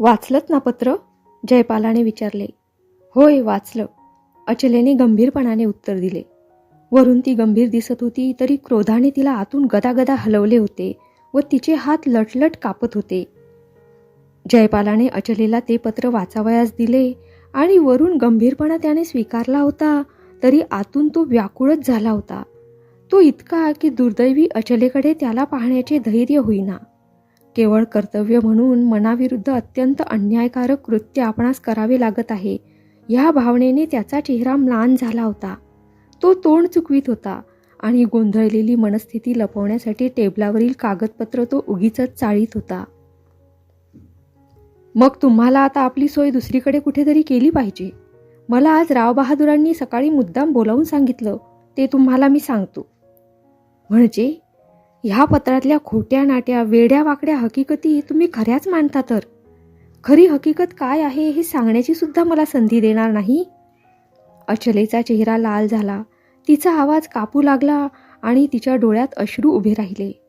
वाचलत ना पत्र? जयपालाने विचारले. होय वाचलं. अचलेने गंभीरपणाने उत्तर दिले. वरून ती गंभीर दिसत होती तरी क्रोधाने तिला आतून गदागदा हलवले होते व तिचे हात लटलट कापत होते. जयपालाने अचलेला ते पत्र वाचावयास दिले आणि वरून गंभीरपणा त्याने स्वीकारला होता तरी आतून तो व्याकुळच झाला होता. तो इतका की दुर्दैवी अचलेकडे त्याला पाहण्याचे धैर्य होईना. केवळ कर्तव्य म्हणून मनाविरुद्ध अत्यंत अन्यायकारक कृत्य आपणास करावे लागत आहे. ह्या भावनेने त्याचा चेहरा म्लान झाला होता. तो तोंड चुकवीत होता आणि गोंधळलेली मनस्थिती लपवण्यासाठी टेबलावरील कागदपत्र तो उगीच चाळीत होता. मग तुम्हाला आता आपली सोय दुसरीकडे कुठेतरी केली पाहिजे. मला आज रावबहादुरांनी सकाळी मुद्दाम बोलावून सांगितलं ते तुम्हाला मी सांगतो. म्हणजे? ह्या पत्रातल्या खोट्या नाट्या वेड्या वाकड्या हकीकती तुम्ही खऱ्याच मानता तर. खरी हकीकत काय आहे हे सांगण्याची सुद्धा मला संधी देणार नाही. अचलेचा चेहरा लाल झाला. तिचा आवाज कापू लागला आणि तिच्या डोळ्यात अश्रू उभे राहिले.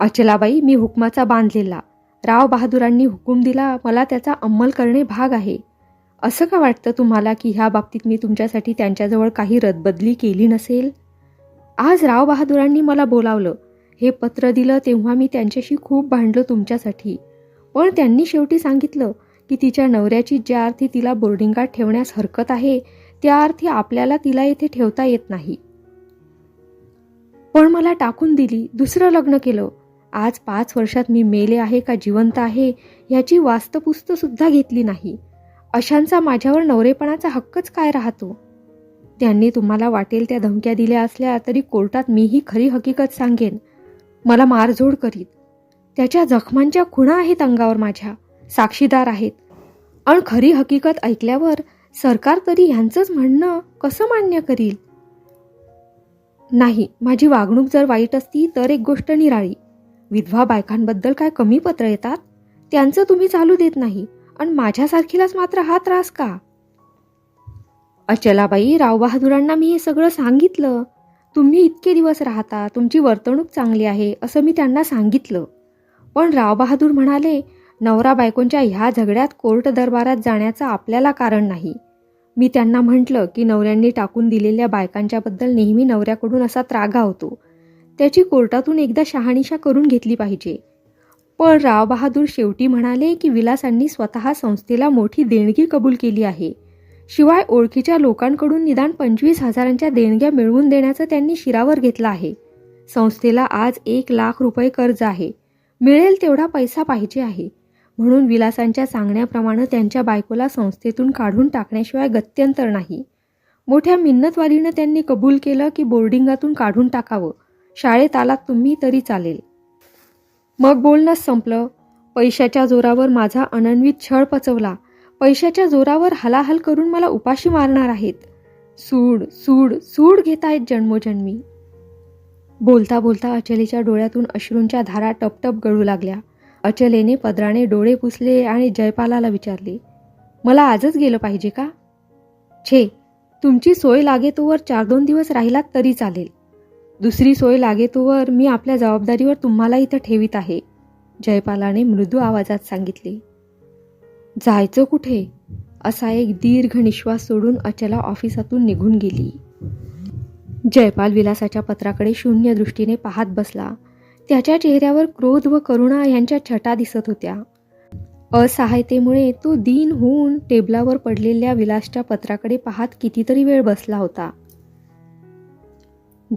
अचलाबाई मी हुकमाचा बांधलेला. राव बहादुरांनी हुकूम दिला. मला त्याचा अंमल करणे भाग आहे. असं का वाटतं तुम्हाला की ह्या बाबतीत मी तुमच्यासाठी त्यांच्याजवळ काही रदबदली केली नसेल? आज राव बहादुरांनी मला बोलावलं. हे पत्र दिलं तेव्हा मी त्यांच्याशी खूप भांडलो तुमच्यासाठी. पण त्यांनी शेवटी सांगितलं की तिच्या नवऱ्याची ज्या अर्थी तिला बोर्डिंगात ठेवण्यास हरकत आहे त्या अर्थी आपल्याला तिला येथे ठेवता येत नाही. पण मला टाकून दिली दुसरं लग्न केलं. आज पाच वर्षात मी मेले आहे का जिवंत आहे याची वास्तपुस्त सुद्धा घेतली नाही. अशांचा माझ्यावर नवरेपणाचा हक्कच काय राहतो? त्यांनी तुम्हाला वाटेल त्या धमक्या दिल्या असल्या तरी कोर्टात मीही खरी हकीकत सांगेन. मला मारझोड करीत. त्याच्या जखमांच्या खुणा आहेत अंगावर माझ्या. साक्षीदार आहेत. आणि खरी हकीकत ऐकल्यावर सरकार तरी ह्यांचंच म्हणणं कसं मान्य करील? नाही माझी वागणूक जर वाईट असती तर एक गोष्ट निराळी. विधवा बायकांबद्दल काय कमी पत्र येतात? त्यांचं तुम्ही चालू देत नाही. आणि माझ्यासारखीलाच मात्र हा त्रास का? अचलाबाई रावबहादुरांना मी हे सगळं सांगितलं. तुम्ही इतके दिवस राहता तुमची वर्तणूक चांगली आहे असं मी त्यांना सांगितलं. पण रावबहादूर म्हणाले नवरा बायकोंच्या ह्या झगड्यात कोर्ट दरबारात जाण्याचं आपल्याला कारण नाही. मी त्यांना म्हटलं की नवऱ्यांनी टाकून दिलेल्या बायकांच्याबद्दल नेहमी नवऱ्याकडून असा त्रागा होतो. त्याची कोर्टातून एकदा शहानिशा करून घेतली पाहिजे. पण रावबहादूर शेवटी म्हणाले की विलासांनी स्वतः संस्थेला मोठी देणगी कबूल केली आहे. शिवाय ओळखीच्या लोकांकडून निदान पंचवीस हजारांच्या देणग्या मिळवून देण्याचं त्यांनी शिरावर घेतलं आहे. संस्थेला आज एक लाख रुपये कर्ज आहे. मिळेल तेवढा पैसा पाहिजे आहे. म्हणून विलासांच्या सांगण्याप्रमाणे त्यांच्या बायकोला संस्थेतून काढून टाकण्याशिवाय गत्यंतर नाही. मोठ्या मिन्नतवालीनं त्यांनी कबूल केलं की बोर्डिंगातून काढून टाकावं. शाळेत आलात तुम्ही तरी चालेल. मग बोलणंच संपलं. पैशाच्या जोरावर माझा अनन्वित छळ पचवला. पैशाच्या जोरावर हलाहल करून मला उपाशी मारणार आहेत. सूड सूड सूड घेत आहेत जन्मोजन्मी. बोलता बोलता अचलेच्या डोळ्यातून अश्रूंच्या धारा टपटप गळू लागल्या. अचलेने पदराने डोळे पुसले आणि जयपालाला विचारले मला आजच गेलं पाहिजे का? छे तुमची सोय लागेतोवर चार दोन दिवस राहिलात तरी चालेल. दुसरी सोय लागेतोवर मी आपल्या जबाबदारीवर तुम्हाला इथं ठेवीत आहे जयपालाने मृदू आवाजात सांगितले. जायचं कुठे? असा एक दीर्घ निश्वास सोडून अचला ऑफिसातून निघून गेली. जयपाल विलासाच्या पत्राकडे शून्य दृष्टीने पाहत बसला. त्याच्या चेहऱ्यावर क्रोध व करुणा यांच्या छटा दिसत होत्या. असहायतेमुळे तो दीन होऊन टेबलावर पडलेल्या विलासच्या पत्राकडे पाहत कितीतरी वेळ बसला होता.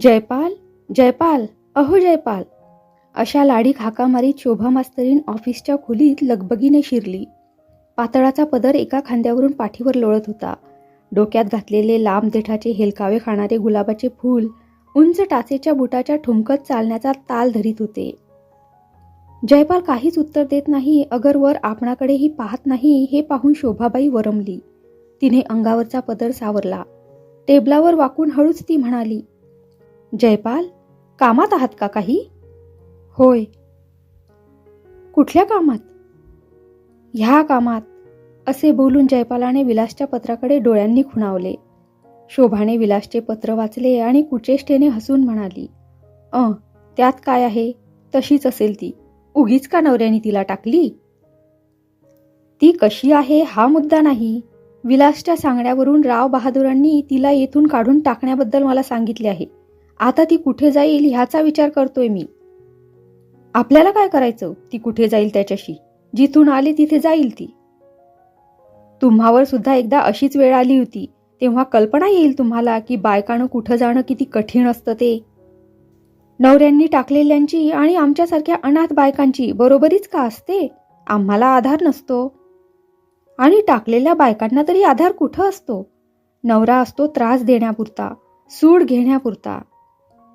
जयपाल? जयपाल? अहो जयपाल! अशा लाडी हाका मारीत शोभा मास्तरीन ऑफिसच्या खोलीत लगबगीने शिरली. पातळाचा पदर एका खांद्यावरून पाठीवर लोळत होता. डोक्यात घातलेले लांब देठाचे हेलकावे खाणारे गुलाबाचे फूल उंच टाचेच्या बुटाच्या ठुमकत चालण्याचा ताल धरीत होते. जयपाल काहीच उत्तर देत नाही अगर वर आपणाकडेही पाहत नाही हे पाहून शोभाबाई वरमली. तिने अंगावरचा पदर सावरला. टेबलावर वाकून हळूच ती म्हणाली जयपाल कामात आहात का काही? होय. कुठल्या कामात? ह्या कामात असे बोलून जयपालाने विलासच्या पत्राकडे डोळ्यांनी खुणावले. शोभाने विलासचे पत्र वाचले आणि कुचेष्टेने हसून म्हणाली अ त्यात काय आहे? तशीच असेल ती. उगीच का नवऱ्याने तिला टाकली? ती कशी आहे हा मुद्दा नाही. विलासच्या सांगण्यावरून राव बहादुरांनी तिला येथून काढून टाकण्याबद्दल मला सांगितले आहे. आता ती कुठे जाईल ह्याचा विचार करतोय मी. आपल्याला काय करायचं? ती कुठे जाईल त्याच्याशी? जिथून आली तिथे जाईल ती. तुम्हावर सुद्धा एकदा अशीच वेळ आली होती तेव्हा कल्पना येईल तुम्हाला की बायकानं कुठं जाणं किती कठीण असतं ते. नवऱ्यांनी टाकलेल्यांची आणि आमच्यासारख्या अनाथ बायकांची बरोबरीच का असते? आम्हाला आधार नसतो. आणि टाकलेल्या बायकांना तरी आधार कुठं असतो? नवरा असतो त्रास देण्यापुरता सूड घेण्यापुरता.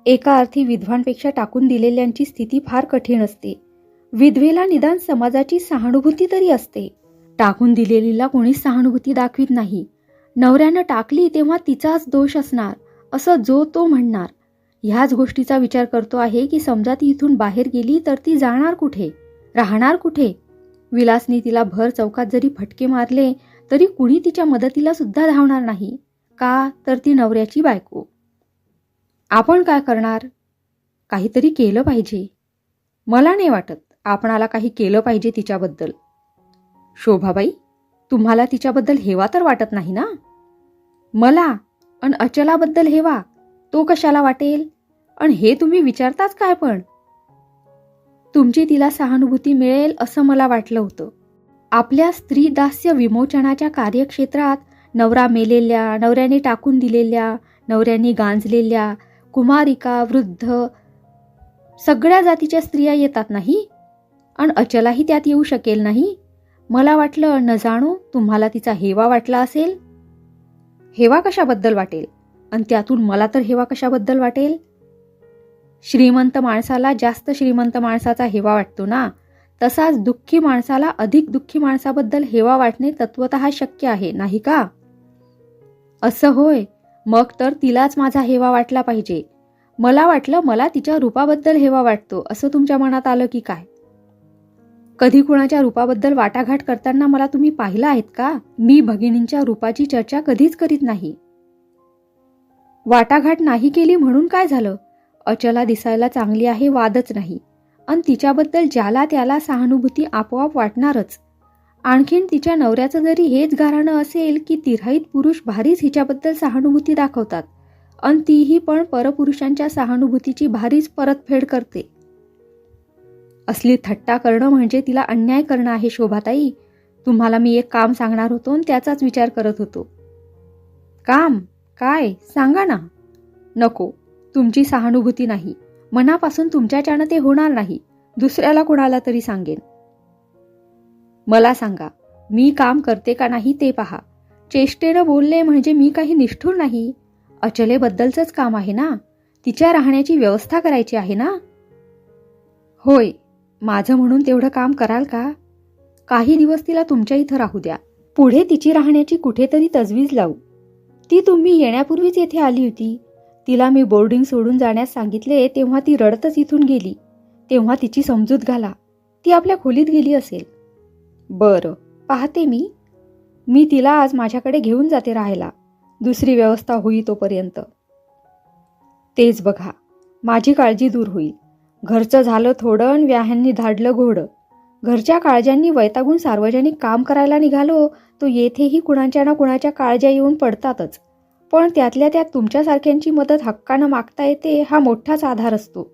एका अर्थी विधवांपेक्षा टाकून दिलेल्यांची स्थिती फार कठीण असते. विधवेला निदान समाजाची सहानुभूती तरी असते. टाकून दिलेलीला कोणीच सहानुभूती दाखवित नाही. नवऱ्यानं टाकली तेव्हा तिचाच दोष असणार असं जो तो म्हणणार. ह्याच गोष्टीचा विचार करतो आहे की समजा ती इथून बाहेर गेली तर ती जाणार कुठे? राहणार कुठे? विलासने तिला भर चौकात जरी फटके मारले तरी कुणी तिच्या मदतीला सुद्धा धावणार नाही. का? तर ती नवऱ्याची बायको. आपण काय करणार? काहीतरी केलं पाहिजे. मला नाही वाटत. आपणाला काही केलं पाहिजे तिच्याबद्दल. शोभाबाई तुम्हाला तिच्याबद्दल हेवा तर वाटत नाही ना? मला अन अचलाबद्दल हेवा तो कशाला वाटेल? आणि हे तुम्ही विचारताच काय पण? तुमची तिला सहानुभूती मिळेल असं मला वाटलं होतं. आपल्या स्त्री दास्य विमोचनाच्या कार्यक्षेत्रात नवरा मेलेल्या नवऱ्याने टाकून दिलेल्या नवऱ्यांनी गांजलेल्या कुमारिका वृद्ध सगळ्या जातीच्या स्त्रिया येतात नाही? आणि अचलाही त्यात येऊ शकेल नाही. मला वाटलं न जाणो तुम्हाला तिचा हेवा वाटला असेल. हेवा कशाबद्दल वाटेल? आणि त्यातून मला तर हेवा कशाबद्दल वाटेल? श्रीमंत माणसाला जास्त श्रीमंत माणसाचा हेवा वाटतो ना? तसाच दुःखी माणसाला अधिक दुःखी माणसाबद्दल हेवा वाटणे तत्वत शक्य आहे नाही का? असं होय. मग तर तिलाच माझा हेवा वाटला पाहिजे. मला वाटलं मला तिच्या रूपाबद्दल हेवा वाटतो असं तुमच्या मनात आलं की काय? कधी कुणाच्या रूपाबद्दल वाटाघाट करताना मला तुम्ही पाहिलं आहेत का? मी भगिनींच्या रूपाची चर्चा कधीच करीत नाही. वाटाघाट नाही केली म्हणून काय झालं? अचला दिसायला चांगली आहे वादच नाही. आणि तिच्याबद्दल ज्याला त्याला सहानुभूती आपोआप वाटणारच. आणखीन तिच्या नवऱ्याचं जरी हेच घराणं असेल की तिराईत पुरुष भारीच हिच्याबद्दल सहानुभूती दाखवतात. आणि तीही पण परपुरुषांच्या सहानुभूतीची भारीच परतफेड करते. असली थट्टा करणं म्हणजे तिला अन्याय करणं आहे शोभाताई. तुम्हाला मी एक काम सांगणार होतो आणि त्याचाच विचार करत होतो. काम? काय? सांगा ना. नको. तुमची सहानुभूती नाही. मनापासून तुमच्याच्यानं ते होणार नाही. दुसऱ्याला कोणाला तरी सांगेन. मला सांगा मी काम करते का नाही ते पहा. चेष्टेनं बोलले म्हणजे मी काही निष्ठूर नाही. अचलेबद्दलचंच काम आहे ना. तिच्या राहण्याची व्यवस्था करायची आहे ना? होय. माझं म्हणून तेवढं काम कराल का? काही दिवस तिला तुमच्या इथं राहू द्या. पुढे तिची राहण्याची कुठेतरी तजवीज लावू. ती तुम्ही येण्यापूर्वीच येथे आली होती. तिला मी बोर्डिंग सोडून जाण्यास सांगितले तेव्हा ती रडतच इथून गेली. तेव्हा तिची समजूत घाला. ती आपल्या खोलीत गेली असेल. बरं पाहते मी. मी तिला आज माझ्याकडे घेऊन जाते राहायला. दुसरी व्यवस्था होई तोपर्यंत. तेच बघा. माझी काळजी दूर होईल. घरचं झालं थोडं आणि व्याह्यांनी धाडलं घोडं. घरच्या काळजांनी वैतागून सार्वजनिक काम करायला निघालो तो येथेही कुणाच्या ना कुणाच्या काळज्या येऊन पडतातच. पण त्यातल्या त्यात तुमच्यासारख्यांची मदत हक्कानं मागता येते हा मोठाच आधार असतो.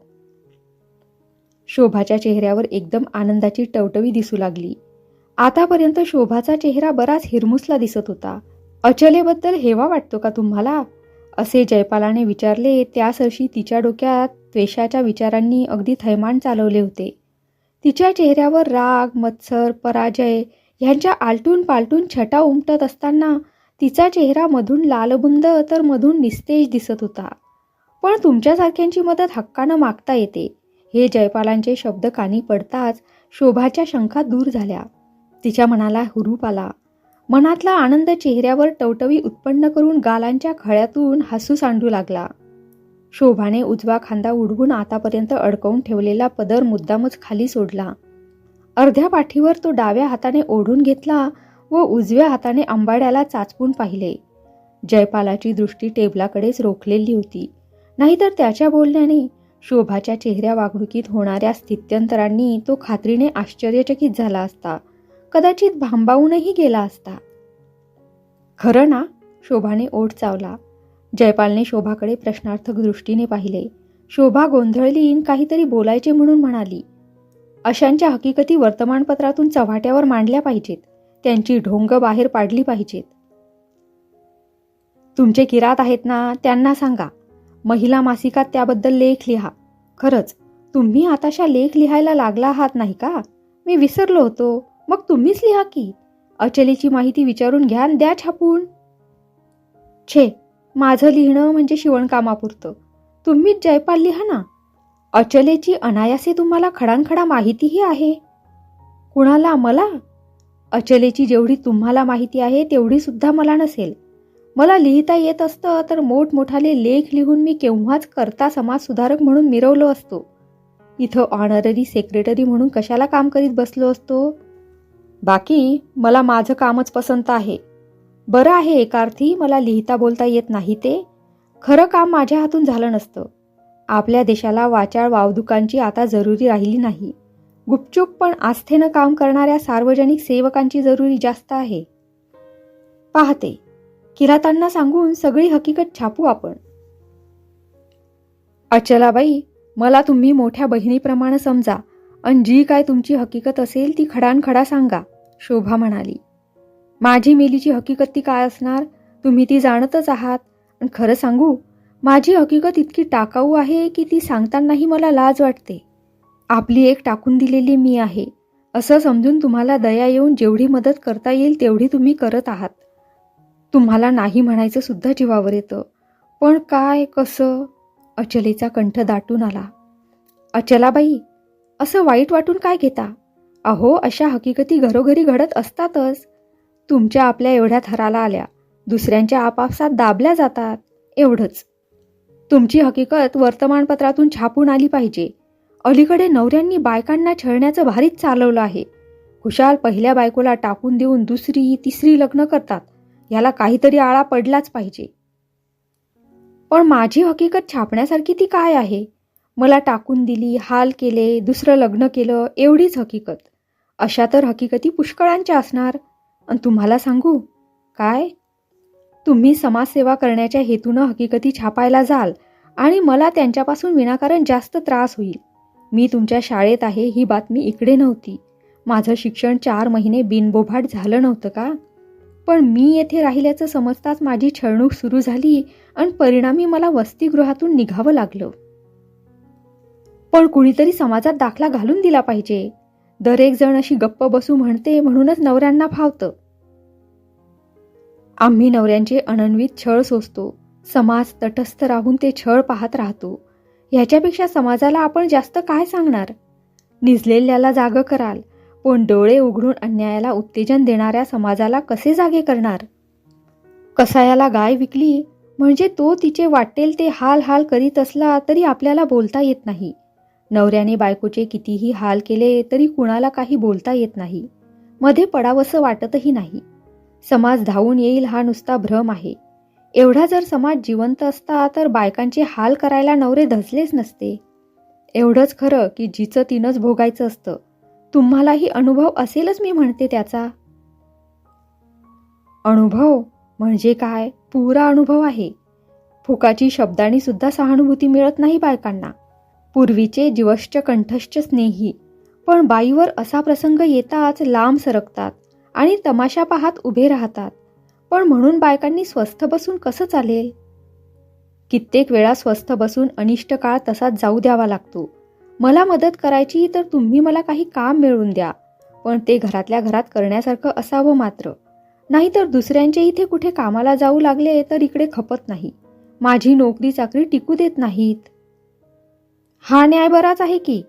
शोभाच्या चेहऱ्यावर एकदम आनंदाची टवटवी दिसू लागली. आतापर्यंत शोभाचा चेहरा बराच हिरमुसला दिसत होता. अचलेबद्दल हेवा वाटतो का तुम्हाला? असे जयपालाने विचारले त्यासरशी तिच्या डोक्यात द्वेषाच्या विचारांनी अगदी थैमान चालवले होते. तिच्या चेहऱ्यावर राग मत्सर पराजय ह्यांच्या आलटून पालटून छटा उमटत असताना तिचा चेहरा मधून लालबुंद तर मधून निस्तेज दिसत होता. पण तुमच्यासारख्यांची मदत हक्कानं मागता येते. हे जयपालांचे शब्द कानी पडताच शोभाच्या शंका दूर झाल्या. तिच्या मनाला हुरूप आला. मनातला आनंद चेहऱ्यावर टवटवी उत्पन्न करून गालांच्या खळ्यातून हसू सांडू लागला. शोभाने उजवा खांदा उडवून आतापर्यंत अडकवून ठेवलेला पदर मुद्दामच खाली सोडला. अर्ध्या पाठीवर तो डाव्या हाताने ओढून घेतला व उजव्या हाताने आंबाड्याला चाचपून पाहिले. जयपालाची दृष्टी टेबलाकडेच रोखलेली होती. नाहीतर त्याच्या बोलण्याने शोभाच्या चेहऱ्या वागणुकीत होणाऱ्या स्थित्यंतरांनी तो खात्रीने आश्चर्यचकित झाला असता. कदाचित भांबावूनही गेला असता. खरं ना? शोभाने ओढ चावला. जयपालने शोभाकडे प्रश्नार्थक दृष्टीने पाहिले. शोभा गोंधळली इन काहीतरी बोलायचे म्हणून म्हणाली अशांच्या हकीकती वर्तमानपत्रातून चव्हाट्यावर मांडल्या पाहिजेत. त्यांची ढोंग बाहेर पाडली पाहिजेत. तुमचे किरात आहेत ना त्यांना सांगा. महिला मासिकात त्याबद्दल लेख लिहा. खरंच तुम्ही आताशा लेख लिहायला लागला आहात नाही का? मी विसरलो होतो. मग तुम्हीच लिहा की. अचलीची माहिती विचारून घ्या द्या छापून. छे माझं लिहिणं म्हणजे शिवणकामापुरतं. तुम्हीच जयपाल लिहा ना? अचलेची अनायासे तुम्हाला खडानखडा माहितीही आहे. कुणाला? मला? अचलेची जेवढी तुम्हाला माहिती आहे तेवढी सुद्धा मला नसेल. मला लिहिता येत असतं तर मोठमोठाले लेख लिहून मी केव्हाच करता समाजसुधारक म्हणून मिरवलो असतो. इथं ऑनररी सेक्रेटरी म्हणून कशाला काम करीत बसलो असतो? बाकी मला माझं कामच पसंत आहे. बरं आहे एकार्थी मला लिहिता बोलता येत नाही ते. खरं काम माझ्या हातून झालं नसतं. आपल्या देशाला वाचाळ वावदुकांची आता जरुरी राहिली नाही. गुपचूप पण आस्थेनं काम करणाऱ्या सार्वजनिक सेवकांची जरुरी जास्त आहे. पाहते. किरातांना सांगून सगळी हकीकत छापू आपण. अचलाबाई मला तुम्ही मोठ्या बहिणीप्रमाणे समजा. आणि जी काय तुमची हकीकत असेल ती खडानखडा सांगा शोभा म्हणाली. माझी मेलीची हकीकत ती काय असणार? तुम्ही ती जाणतच आहात. आणि खरं सांगू माझी हकीकत इतकी टाकाऊ आहे की ती सांगतानाही मला लाज वाटते. आपली एक टाकून दिलेली मी आहे. असं समजून तुम्हाला दया येऊन जेवढी मदत करता येईल तेवढी तुम्ही करत आहात. तुम्हाला नाही म्हणायचं सुद्धा जीवावर येतं. पण काय कसं? अचलेचा कंठ दाटून आला. अचलाबाई असं वाईट वाटून काय घेता? अहो अशा हकीकती घरोघरी घडत असतातच. तुमच्या आपल्या एवढ्या थराला आल्या. दुसऱ्यांच्या आपापसात दाबल्या जातात. एवढंच. तुमची हकीकत वर्तमानपत्रातून छापून आली पाहिजे. अलीकडे नवऱ्यांनी बायकांना छळण्याचं भारीच चालवलं आहे. खुशाल पहिल्या बायकोला टाकून देऊन दुसरी तिसरी लग्न करतात. याला काहीतरी आळा पडलाच पाहिजे. पण माझी हकीकत छापण्यासारखी ती काय आहे? मला टाकून दिली हाल केले दुसरं लग्न केलं एवढीच हकीकत. अशा तर हकीकती पुष्कळांच्या असणार. आणि तुम्हाला सांगू? काय? तुम्ही समाजसेवा करण्याच्या हेतूनं हकीकती छापायला जाल आणि मला त्यांच्यापासून विनाकारण जास्त त्रास होईल. मी तुमच्या शाळेत आहे ही बातमी इकडे नव्हती. माझं शिक्षण चार महिने बिनबोभाट झालं नव्हतं का? पण मी येथे राहिल्याचं समजताच माझी छळणूक सुरू झाली आणि परिणामी मला वसतिगृहातून निघावं लागलं. पण कुणीतरी समाजात दाखला घालून दिला पाहिजे. दरेकजण जण अशी गप्प बसू म्हणते म्हणूनच नवऱ्यांना फावतं आम्ही नवऱ्यांचे अनन्वित छळ सोसतो. समाज तटस्थ राहून ते छळ पाहत राहतो. ह्याच्यापेक्षा समाजाला आपण जास्त काय सांगणार? निजलेल्याला जाग कराल पण डोळे उघडून अन्यायाला उत्तेजन देणाऱ्या समाजाला कसे जागे करणार? कसायाला गाय विकली? म्हणजे तो तिचे वाटेल ते हाल हाल करीत असला तरी आपल्याला बोलता येत नाही. नवऱ्याने बायकोचे कितीही हाल केले तरी कुणाला काही बोलता येत नाही. मध्ये पडावंसं वाटतही नाही. समाज धावून येईल हा नुसता भ्रम आहे. एवढा जर समाज जिवंत असता तर बायकांचे हाल करायला नवरे धसलेच नसते. एवढंच खरं की जिचं तिनंच भोगायचं असतं. तुम्हालाही अनुभव असेलच मी म्हणते त्याचा. अनुभव म्हणजे काय? पुरा अनुभव आहे. फुकाची शब्दांनी सुद्धा सहानुभूती मिळत नाही बायकांना. पूर्वीचे जीवश्च कंठश्च स्नेही. पण बाईवर असा प्रसंग येताच लांब सरकतात आणि तमाशा पाहत उभे राहतात. पण म्हणून बायकांनी स्वस्थ बसून कसं चालेल? कित्येक वेळा स्वस्थ बसून अनिष्ट काळ तसाच जाऊ द्यावा लागतो. मला मदत करायची तर तुम्ही मला काही काम मिळवून द्या. पण ते घरातल्या घरात करण्यासारखं असावं मात्र. नाहीतर दुसऱ्यांच्या इथे कुठे कामाला जाऊ लागले तर इकडे खपत नाही. माझी नोकरी चाकरी टिकू देत नाहीत. हा न्याय बराच आहे की.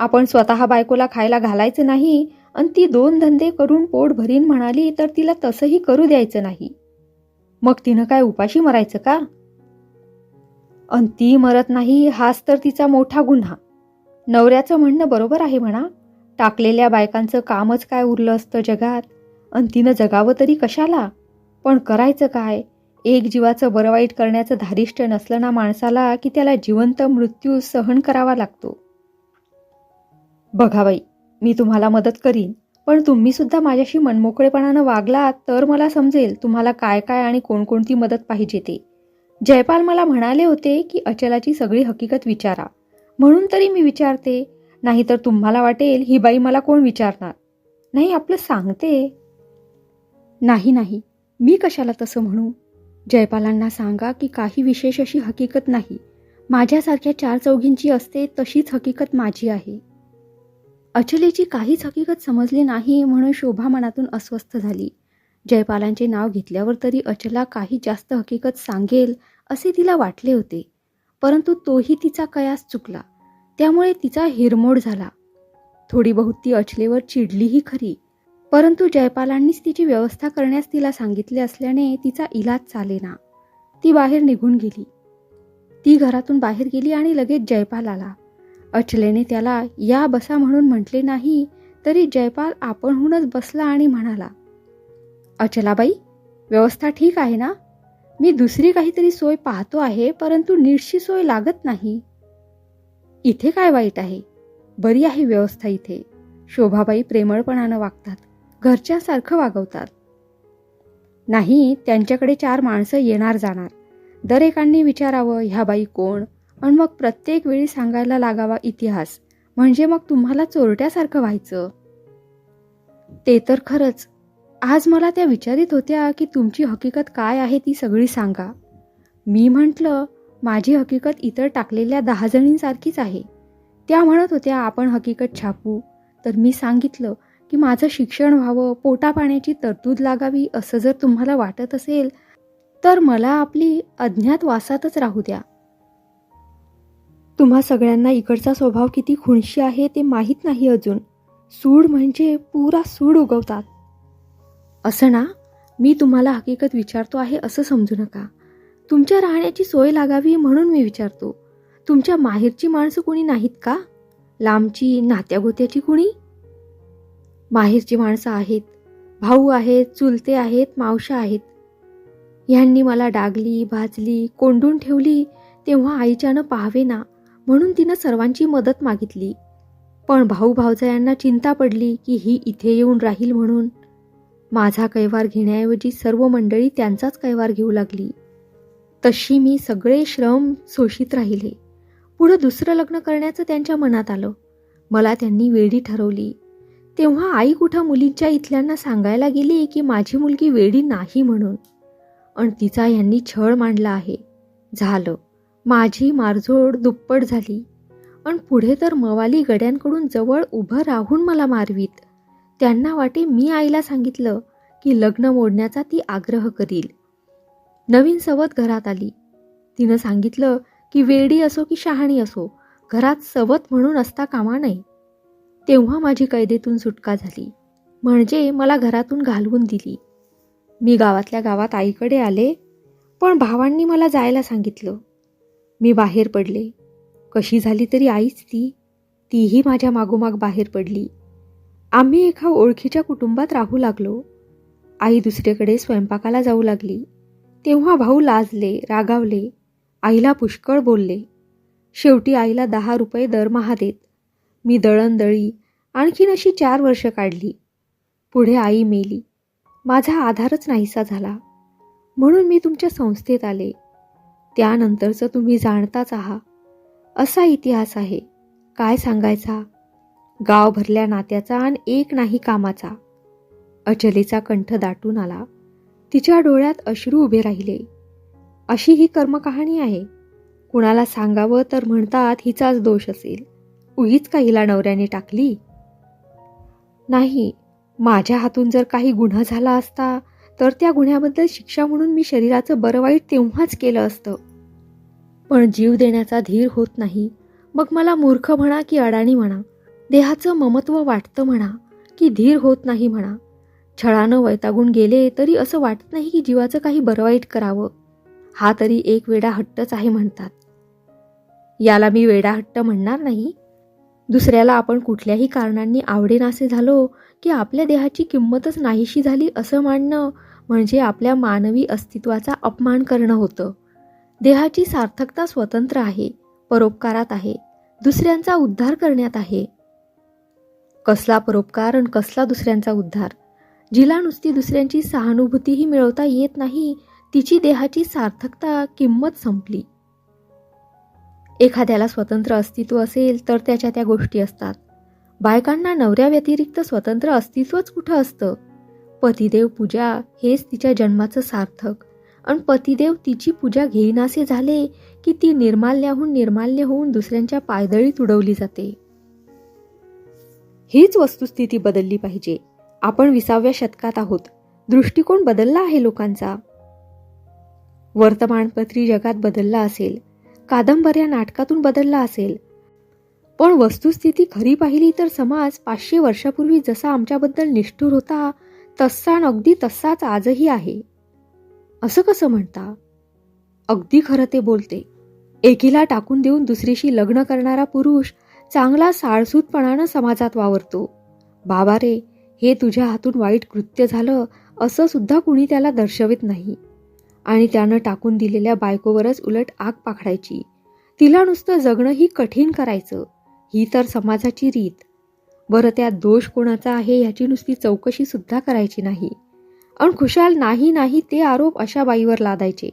आपण स्वतः बायकोला खायला घालायचं नाही आणि ती दोन धंदे करून पोट भरीन म्हणाली तर तिला तसंही करू द्यायचं नाही. मग तिनं काय उपाशी मरायचं का? अन ती मरत नाही हाच तर तिचा मोठा गुन्हा. नवऱ्याचं म्हणणं बरोबर आहे म्हणा. टाकलेल्या बायकांचं कामच काय उरलं असतं जगात. अन तिनं जगावं तरी कशाला? पण करायचं काय? एक जीवाचं बरं वाईट करण्याचं धारिष्ट नसलं ना माणसाला की त्याला जिवंत मृत्यू सहन करावा लागतो. बघा बाई मी तुम्हाला मदत करीन पण तुम्ही सुद्धा माझ्याशी मनमोकळेपणानं वागलात तर मला समजेल तुम्हाला काय काय आणि कोणकोणती मदत पाहिजे ते. जयपाल मला म्हणाले होते की अचलाची सगळी हकीकत विचारा. म्हणून तरी मी विचारते नाहीतर तुम्हाला वाटेल ही बाई मला कोण विचारणार? नाही आपलं सांगते. नाही नाही मी कशाला तसं म्हणू? जयपालांना सांगा की काही विशेष अशी हकीकत नाही. माझ्यासारख्या चार चौघींची असते तशीच हकीकत माझी आहे. अचलेची काहीच हकीकत समजली नाही म्हणून शोभा मनातून अस्वस्थ झाली. जयपालांचे नाव घेतल्यावर तरी अचला काही जास्त हकीकत सांगेल असे तिला वाटले होते. परंतु तोही तिचा कयास चुकला. त्यामुळे तिचा हिरमोड झाला. थोडी बहुत ती अचलेवर चिडलीही खरी. परंतु जयपालांनीच तिची व्यवस्था करण्यास तिला सांगितले असल्याने तिचा इलाज चालेना. ती बाहेर निघून गेली. ती घरातून बाहेर गेली आणि लगेच जयपाल आला. अचलेने त्याला या बसा म्हणून म्हटले नाही तरी जयपाल आपणहूनच बसला आणि म्हणाला अचलाबाई व्यवस्था ठीक आहे ना? मी दुसरी काहीतरी सोय पाहतो आहे परंतु नीटशी सोय लागत नाही. इथे काय वाईट आहे? बरी आहे व्यवस्था इथे. शोभाबाई प्रेमळपणानं वागतात. घरच्यासारखं वागवतात. नाही त्यांच्याकडे चार माणसं येणार जाणार. दरेकांनी विचारावं ह्या बाई कोण? आणि मग प्रत्येक वेळी सांगायला लागावा इतिहास. म्हणजे मग तुम्हाला चोरट्यासारखं व्हायचं? ते तर खरंच. आज मला त्या विचारित होत्या की तुमची हकीकत काय आहे ती सगळी सांगा. मी म्हटलं माझी हकीकत इतर टाकलेल्या दहा जणींसारखीच आहे. त्या म्हणत होत्या आपण हकीकत छापू. तर मी सांगितलं की माझं शिक्षण व्हावं पोटापाण्याची तरतूद लागावी असं जर तुम्हाला वाटत असेल तर मला आपली अज्ञात वासातच राहू द्या. तुम्हा सगळ्यांना इकडचा स्वभाव किती खुणशी आहे ते माहीत नाही अजून. सूड म्हणजे पुरा सूड उगवतात. असं ना मी तुम्हाला हकीकत विचारतो आहे असं समजू नका. तुमच्या राहण्याची सोय लागावी म्हणून मी विचारतो. तुमच्या माहेरची माणसं कोणी नाहीत का? लांबची नात्यागोत्याची कुणी? माहेरची माणसं आहेत भाऊ आहेत चुलते आहेत मावशा आहेत. ह्यांनी मला डागली भाजली कोंडून ठेवली तेव्हा आईच्यानं पाहावे ना म्हणून तिनं सर्वांची मदत मागितली. पण भाऊ भावजयांना चिंता पडली की ही इथे येऊन राहील म्हणून. माझा कैवार घेण्याऐवजी सर्व मंडळी त्यांचाच कैवार घेऊ लागली. तशी मी सगळे श्रम शोषित राहिले. पुढं दुसरं लग्न करण्याचं त्यांच्या मनात आलं. मला त्यांनी वेळी ठरवली. तेव्हा आई कुठं मुलींच्या इथल्यांना सांगायला गेली की माझी मुलगी वेडी नाही म्हणून. आणि तिचा यांनी छळ मांडला आहे. झालं. माझी मारझोड दुप्पट झाली. पण पुढे तर मवाली गड्यांकडून जवळ उभं राहून मला मारवीत. त्यांना वाटे मी आईला सांगितलं की लग्न मोडण्याचा ती आग्रह करील. नवीन सवत घरात आली. तिनं सांगितलं की वेडी असो की शहाणी असो घरात सवत म्हणून असता कामा नये. तेव्हा माझी कैदेतून सुटका झाली. म्हणजे मला घरातून घालवून दिली. मी गावातल्या गावात आईकडे आले पण भावांनी मला जायला सांगितलं. मी बाहेर पडले. कशी झाली तरी आईच ती. तीही माझ्या मागोमाग बाहेर पडली. आम्ही एका ओळखीच्या कुटुंबात राहू लागलो. आई दुसरीकडे स्वयंपाकाला जाऊ लागली. तेव्हा भाऊ लाजले रागावले. आईला पुष्कळ बोलले. शेवटी आईला दहा रुपये दरमहा देत मी दळणदळी आणखीन अशी चार वर्ष काढली. पुढे आई मेली. माझा आधारच नाहीसा झाला. म्हणून मी तुमच्या संस्थेत आले. त्यानंतरचं तुम्ही जाणताच आहात असा इतिहास आहे. काय सांगायचा? गाव भरल्या नात्याचा आणि एक नाही कामाचा. अचलेचा कंठ दाटून आला. तिच्या डोळ्यात अश्रू उभे राहिले. अशी ही कर्मकहाणी आहे. कुणाला सांगावं तर म्हणतात हिचाच दोष असेल. उगीच का हिला नवऱ्याने टाकली? नाही माझ्या हातून जर काही गुन्हा झाला असता तर त्या गुन्ह्याबद्दल शिक्षा म्हणून मी शरीराचं बरं वाईट तेव्हाच केलं असतं. पण जीव देण्याचा धीर होत नाही. मग मला मूर्ख म्हणा की अडाणी म्हणा देहाचं ममत्व वाटतं म्हणा की धीर होत नाही म्हणा. छळानं वैतागून गेले तरी असं वाटत नाही की जीवाचं काही बरं वाईट करावं. हा तरी एक वेडा हट्टच आहे म्हणतात. याला मी वेडा हट्ट म्हणणार नाही दुसऱ्याला आपण कुठल्याही कारणांनी आवडेनासे झालो की आपल्या देहाची किंमतच नाहीशी झाली असं मानणं म्हणजे आपल्या मानवी अस्तित्वाचा अपमान करणं होतं. देहाची सार्थकता स्वतंत्र आहे परोपकारात आहे दुसऱ्यांचा उद्धार करण्यात आहे. कसला परोपकार आणि कसला दुसऱ्यांचा उद्धार? जिला नुसती दुसऱ्यांची सहानुभूतीही मिळवता येत नाही तिची देहाची सार्थकता किंमत संपली. एखाद्याला स्वतंत्र अस्तित्व असेल तर त्याच्या त्या गोष्टी असतात. बायकांना नवऱ्याव्यतिरिक्त स्वतंत्र अस्तित्वच कुठं असतं? पतिदेव पूजा हेच तिच्या जन्माचं सार्थक. आणि पतिदेव तिची पूजा घेईनासे झाले की ती निर्माल्याहून निर्माल्य होऊन दुसऱ्यांच्या पायदळीत उडवली जाते. हीच वस्तुस्थिती बदलली पाहिजे. आपण विसाव्या शतकात आहोत. दृष्टिकोन बदलला आहे लोकांचा. वर्तमानपत्री जगात बदलला असेल. कादंबऱ्या नाटकातून बदलला असेल. पण वस्तुस्थिती खरी पाहिली तर समाज पाचशे वर्षापूर्वी जसा आमच्याबद्दल निष्ठूर होता तसा न अगदी तसाच आजही आहे. असं कसं म्हणता? अगदी खरं ते बोलते. एकीला टाकून देऊन दुसरीशी लग्न करणारा पुरुष चांगला साळसूतपणानं समाजात वावरतो. बाबा रे हे तुझ्या हातून वाईट कृत्य झालं असं सुद्धा कुणी त्याला दर्शवित नाही. आणि त्यानं टाकून दिलेल्या बायकोवरच उलट आग पाखडायची. तिला नुसतं जगणंही कठीण करायचं. ही तर समाजाची रीत. बरं त्यात दोष कोणाचा आहे याची नुसती चौकशी सुद्धा करायची नाही. आणि खुशाल नाही नाही ते आरोप अशा बाईवर लादायचे.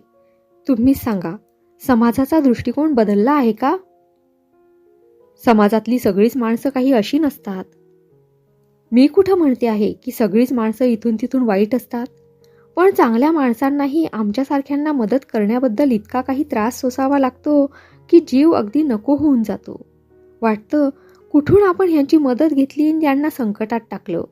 तुम्हीच सांगा समाजाचा दृष्टिकोन बदलला आहे का? समाजातली सगळीच माणसं काही अशी नसतात. मी कुठं म्हणते आहे की सगळीच माणसं इथून तिथून वाईट असतात? पण चांगल्या माणसांनाही आमच्यासारख्यांना मदत करण्याबद्दल इतका काही त्रास सोसावा लागतो की जीव अगदी नको होऊन जातो. वाटतं कुठून आपण ह्यांची मदत घेतली आणि त्यांना संकटात टाकलं?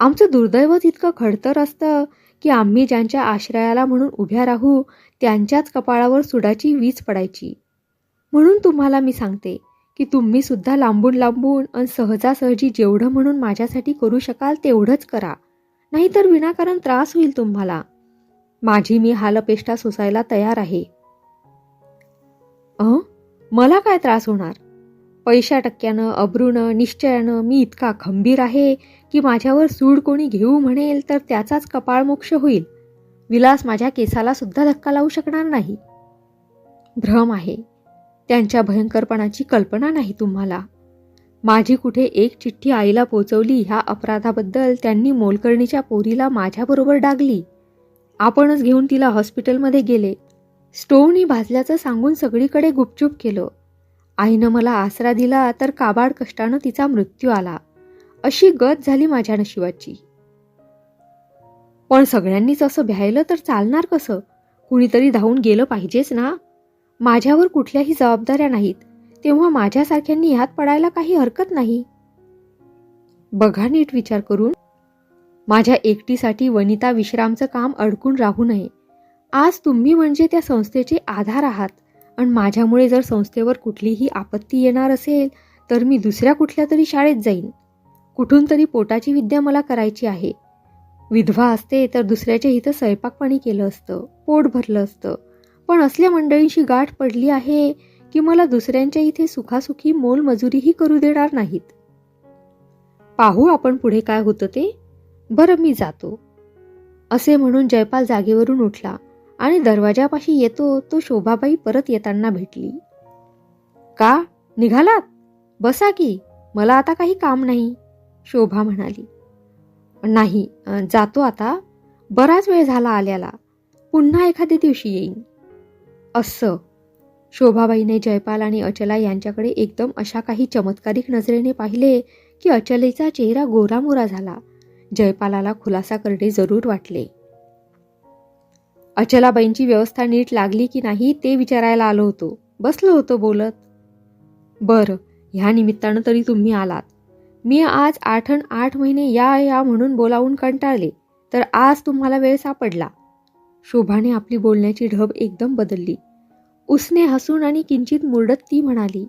आमचं दुर्दैवच इतकं खडतर असतं की आम्ही ज्यांच्या आश्रयाला म्हणून उभ्या राहू त्यांच्याच कपाळावर सुडाची वीज पडायची. म्हणून तुम्हाला मी सांगते की तुम्ही सुद्धा लांबून लांबून आणि सहजासहजी जेवढं म्हणून माझ्यासाठी करू शकाल तेवढंच करा. नाहीतर विनाकारण त्रास होईल तुम्हाला. माझी मी हालपेष्टा सोसायला तयार आहे. अ? मला काय त्रास होणार? पैशा टक्क्यानं अब्रूनं निश्चयानं मी इतका खंबीर आहे की माझ्यावर सूड कोणी घेऊ म्हणेल तर त्याचाच कपाळमोक्ष होईल. विलास माझ्या केसाला सुद्धा धक्का लावू शकणार नाही. भ्रम आहे. त्यांच्या भयंकरपणाची कल्पना नाही तुम्हाला. माझी कुठे एक चिठ्ठी आईला पोचवली ह्या अपराधाबद्दल त्यांनी मोलकर्णीच्या पोरीला माझ्याबरोबर डागली. आपणच घेऊन तिला हॉस्पिटलमध्ये गेले. स्टोवनी भाजल्याचं सांगून सगळीकडे गुपचूप केलं. आईनं मला आसरा दिला तर काबाड कष्टानं तिचा मृत्यू आला. अशी गत झाली माझ्या नशिबाची. पण सगळ्यांनीच असं भ्यायलं तर चालणार कसं? कुणीतरी धावून गेलं पाहिजेच ना? माझ्यावर कुठल्याही जबाबदाऱ्या नाहीत. तेव्हा माझ्यासारख्यांनी ह्यात पडायला काही हरकत नाही. बघा नीट विचार करून. माझ्या एकटीसाठी वनिता विश्रामचं काम अडकून राहू नये. आज तुम्ही म्हणजे त्या संस्थेचे आधार आहात. आणि माझ्यामुळे जर संस्थेवर कुठलीही आपत्ती येणार असेल तर मी दुसऱ्या कुठल्या तरी शाळेत जाईन. कुठून तरी पोटाची विद्या मला करायची आहे. विधवा असते तर दुसऱ्याच्या इथं स्वयंपाकपाणी केलं असतं पोट भरलं असतं. पण असल्या मंडळींशी गाठ पडली आहे की मला दुसऱ्यांच्या इथे सुखासुखी मोलमजुरीही करू देणार नाहीत. पाहू आपण पुढे काय होतं ते. बरं मी जातो. असे म्हणून जयपाल जागेवरून उठला आणि दरवाजापाशी येतो तो शोभाबाई परत येताना भेटली. का? निघालात? बसा की. मला आता काही काम नाही शोभा म्हणाली. नाही जातो आता. बराच वेळ झाला आल्याला. पुन्हा एखाद्या दिवशी येईन. असं. शोभाबाईने जयपाल आणि अचला यांच्याकडे एकदम अशा काही चमत्कारिक नजरेने पाहिले की अचलेचा चेहरा गोरामोरा झाला. जयपालाला खुलासा करणे जरूर वाटले. अचलाबाईंची व्यवस्था नीट लागली की नाही ते विचारायला आलो होतो. बसलो होतो बोलत. बरं ह्या निमित्तानं तरी तुम्ही आलात. मी आज आठण आठ महिने या या म्हणून बोलावून कंटाळले तर आज तुम्हाला वेळ सापडला. शोभाने आपली बोलण्याची ढब एकदम बदलली. उसने हसून आणि किंचित मुरडत ती म्हणाली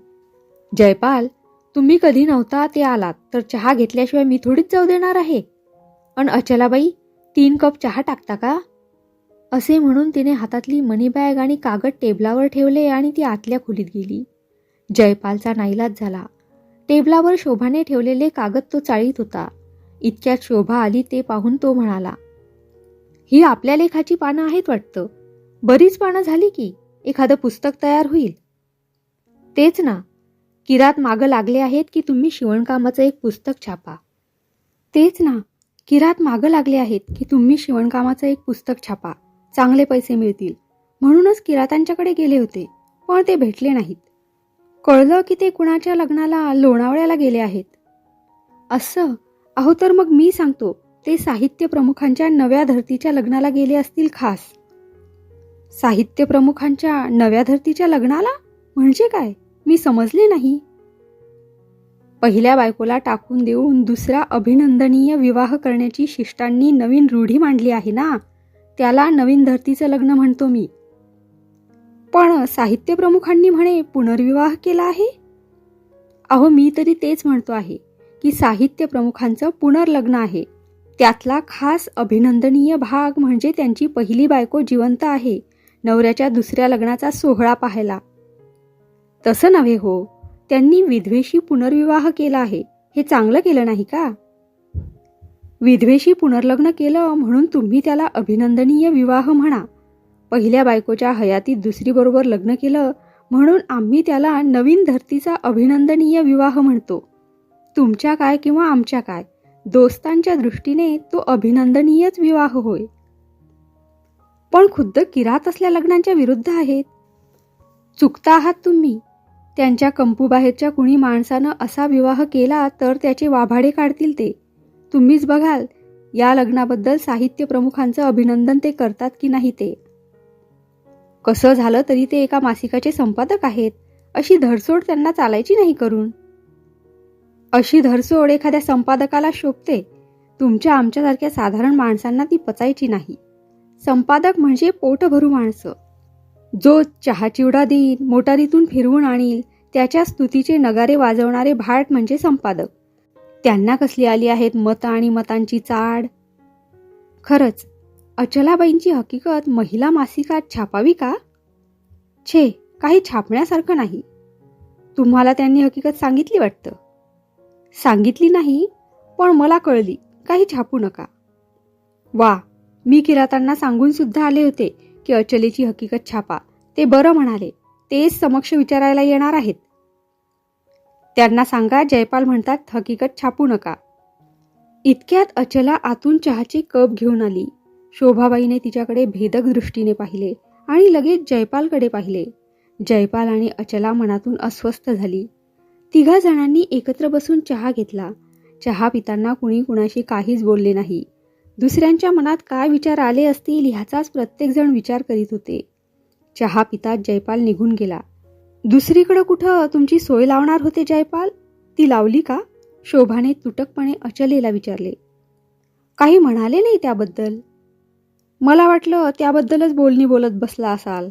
जयपाल तुम्ही कधी नव्हता ते आलात तर चहा घेतल्याशिवाय मी थोडीच जाऊ देणार आहे. अन अचलाबाई तीन कप चहा टाकता का? असे म्हणून तिने हातातली मनी बॅग आणि कागद टेबलावर ठेवले आणि ती आतल्या खोलीत गेली. जयपालचा नाईलाज झाला. टेबलावर शोभाने ठेवलेले कागद तो चाळीत होता. इतक्यात शोभा आली ते पाहून तो म्हणाला ही आपल्या लेखाची पानं आहेत वाटतं. बरीच पानं झाली की? एखादं पुस्तक तयार होईल? तेच ना. किरात मागं लागले आहेत की तुम्ही शिवणकामाचं एक पुस्तक छापा. तेच ना. किरात मागं लागले आहेत की तुम्ही शिवणकामाचं एक पुस्तक छापा. चांगले पैसे मिळतील. म्हणूनच किरातांच्याकडे गेले होते पण ते भेटले नाहीत. कळलं की ते कुणाच्या लग्नाला लोणावळ्याला गेले आहेत. असं? अहो तर मग मी सांगतो ते साहित्य प्रमुखांच्या नव्या धर्तीच्या लग्नाला गेले असतील खास. साहित्य प्रमुखांच्या नव्या धर्तीच्या लग्नाला? म्हणजे काय? मी समजले नाही. पहिल्या बायकोला टाकून देऊन दुसरा अभिनंदनीय विवाह करण्याची शिष्टांनी नवीन रूढी मांडली आहे ना? त्याला नवीन धर्तीचं लग्न म्हणतो मी. पण साहित्य प्रमुखांनी म्हणे पुनर्विवाह केला आहे? अहो मी तरी तेच म्हणतो आहे की साहित्य प्रमुखांचं पुनर्लग्न आहे. त्यातला खास अभिनंदनीय भाग म्हणजे त्यांची पहिली बायको जिवंत आहे. नवऱ्याच्या दुसऱ्या लग्नाचा सोहळा पाहायला. तसं नव्हे हो त्यांनी विधवेशी पुनर्विवाह केला आहे हे चांगलं केलं नाही का? विधवेशी पुनर्लग्न केलं म्हणून तुम्ही त्याला अभिनंदनीय विवाह म्हणा. पहिल्या बायकोच्या हयातीत दुसरीबरोबर लग्न केलं म्हणून आम्ही त्याला नवीन धर्तीचा अभिनंदनीय विवाह म्हणतो. तुमच्या काय किंवा आमच्या काय दोस्तांच्या दृष्टीने तो अभिनंदनीयच विवाह होय. पण खुद्द किरात असल्या लग्नांच्या विरुद्ध आहेत. चुकता आहात तुम्ही. त्यांच्या कंपूबाहेरच्या कुणी माणसानं असा विवाह केला तर त्याचे वाभाडे काढतील ते. तुम्हीच बघाल या लग्नाबद्दल साहित्य प्रमुखांचं अभिनंदन ते करतात की नाही ते. कसं झालं तरी ते एका मासिकाचे संपादक आहेत अशी धरसोड त्यांना चालायची नाही करून. अशी धरसोड एखाद्या संपादकाला शोभते. तुमच्या आमच्यासारख्या साधारण माणसांना ती पचायची नाही. संपादक म्हणजे पोटभरू माणसं. जो चहा चिवडा देईल मोटारीतून फिरवून आणील त्याच्या स्तुतीचे नगारे वाजवणारे भाट म्हणजे संपादक. त्यांना कसली आली आहेत मतं आणि मतांची चाड? खरंच अचलाबाईंची हकीकत महिला मासिकात छापावी का? छे काही छापण्यासारखं नाही. तुम्हाला त्यांनी हकीकत सांगितली वाटतं? सांगितली नाही पण मला कळली काही छापू नका. वा मी किरातांना सांगून सुद्धा आले होते की अचलेची हकीकत छापा. ते बरं म्हणाले. तेच समक्ष विचारायला येणार आहेत. त्यांना सांगा जयपाल म्हणतात हकीकत छापू नका. इतक्यात अचला आतून चहाची कप घेऊन आली. शोभाबाईने तिच्याकडे भेदक दृष्टीने पाहिले आणि लगेच जयपालकडे पाहिले. जयपाल आणि अचला मनातून अस्वस्थ झाली. तिघा जणांनी एकत्र बसून चहा घेतला. चहा पिताना कुणी कुणाशी काहीच बोलले नाही. दुसऱ्यांच्या मनात काय विचार आले असतील ह्याचाच प्रत्येकजण विचार करीत होते. चहा पितात जयपाल निघून गेला. दुसरीकडं कुठं तुमची सोय लावणार होते जयपाल? ती लावली का? शोभाने तुटकपणे अचलेला विचारले. काही म्हणाले नाही त्याबद्दल? मला वाटलं त्याबद्दलच बोलणी बोलत बसला असाल.